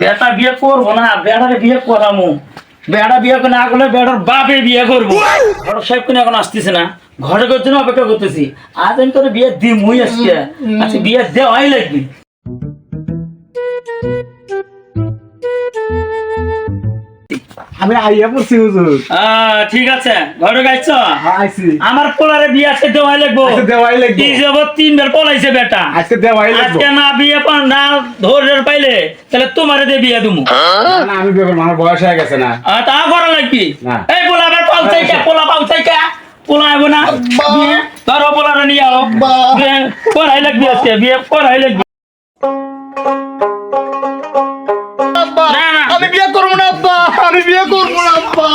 বেটা বিয়ে করব না বেটারে বিয়ে করামু। বেটা বিয়ে করে না করলে বেটার বাপে বিয়ে করব। ঘর সাহেব কিনে এখন আসতেছে না। ঘরে জন্য অপেক্ষা করতেছি। আজ আমি তোর বিয়ে দি মুই আসছি আচ্ছা বিয়ে দেওয়াই লাগবে। আমি আইয়া পড়ছি হুজুর। আহ, ঠিক আছে। ঘরে গাইছ? হ্যাঁ, আইছি। আমার পোলারে বিয়ে আছে দেওয়াই লাগবো। আজকে দেওয়াই লাগবে। কি যাব তিনবার পলাইছে বেটা। আজকে দেওয়াই লাগবে। আজকে না বিয়ে পান না ধরে পাইলে তাহলে তোমারে দিয়ে বিয়ে দিমু। না আমি বেগুন আমার বয়স হয়ে গেছে না। তা করা লাগবি? এই পোলা আবার পাউচাই কে পোলা পাউচাই কে পোলা আইব না? বিয়ে? ধরো পোলারে নিয়ে আও। বিয়ে করাই লাগবি আজকে বিয়ে করাই লাগবি। না, না। আমি বিয়ে করব না আব্বা আমি বিয়ে করব না আব্বা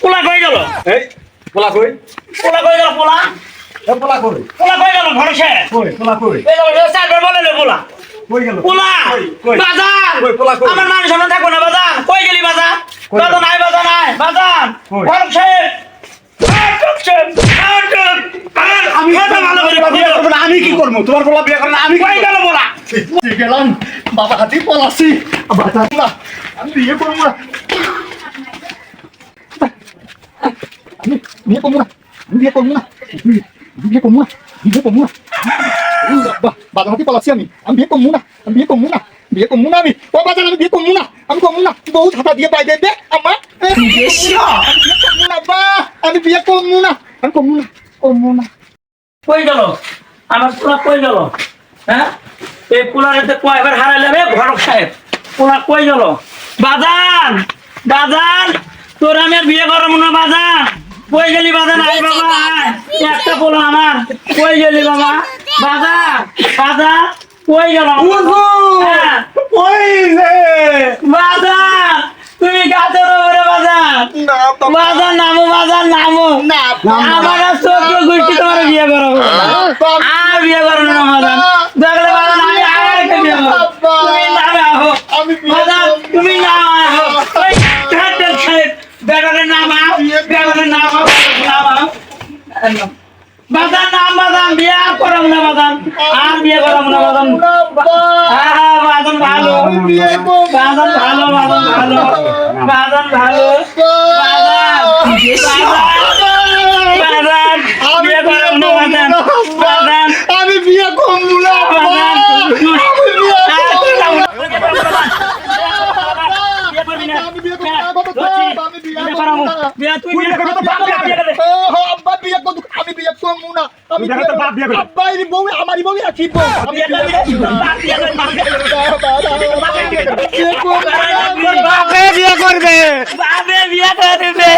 পোলা কই গেল এই পোলা কই? পোলা কই গেল পোলা? এ পোলা কই? পোলা কই গেল ঘরে সে কই পোলা কই? এই গেল চারবার বলে লে পোলা। কই গেল? পোলা কই, কই? বাজার। কই, পোলা কই? আমার সামনে থাকো না বাজার। কই গেলি বাজার? কই বাজার গেল? নাই বাজার নাই বাজার। কই? ঘর সে আমি কি করব তোমার পোলা বিয়ে করে না? আমি কই গেল পোলা? গেলাম। বাবা হাতি পলাচ্ছি বাবা আমি বিয়ে করব না আমি বিয়ে করব না বিয়ে করব না বিয়ে করব না বিয়ে করব না হাতি পলাচ্ছি আমি আমি বিয়ে করব না আমি বিয়ে করব না বিয়ে করব না আমি ও বাজার আমি বিয়ে করব না আমি করব না বউ হাতা দিয়ে বাইরে দে আমার আমি বিয়ে করব না আমি করব না করব না কই গেল আমার পোলা কই গেল হ্যাঁ এই পোলার এতে কয়বার হারাইলাম এ ঘর সাহেব পোলা কই গেল বাজান বাজান তোর আমি বিয়ে করব না বাজান কই গেলি বাজান আই বাবা। একটা পোলা আমার। কই গেলি বাবা? বাজার। বাজার। কই গেল? হ্যাঁ, ওই যে। বাজার। তুমি উপরে বাজার। না বাজার নামো বাজার নামো। আমার চোদ্দ গোষ্ঠী তোমার বিয়ে করাবো আর বিয়ে করব না বাজার দেখলে বাজার আমি আর একটা বিয়ে করব। তুমি নামে আহো। আমি বিয়ে তুমি নাম আহো ওই ঘাটের সাহেব বেটারের নাম আও বেটারের নাম আও নাম আও বাজার নাম বাদান বিয়া করাম না বাদান আর বিয়ে করাম না আহা বাজার ভালো। বাদান ভালো বাদান ভালো। বাদান ভালো। বাদান বাদান বিয়ে করাম না বাজার বাজার আমি বিয়ে করব না বাজার আমি বিয়ে করব না বাবা আমি বিয়ে করব না তুই বিয়ে করবি তো বাপ বিয়ে করবে ও আব্বা বিয়ে করব আমি বিয়ে করব না আমি বাপ বিয়ে করবে। আব্বা এই বউ আমারই বউ কি বউ আমি বিয়ে করবি বাপ বিয়ে করবে বাপ বিয়ে করবে বাপে বিয়ে করবে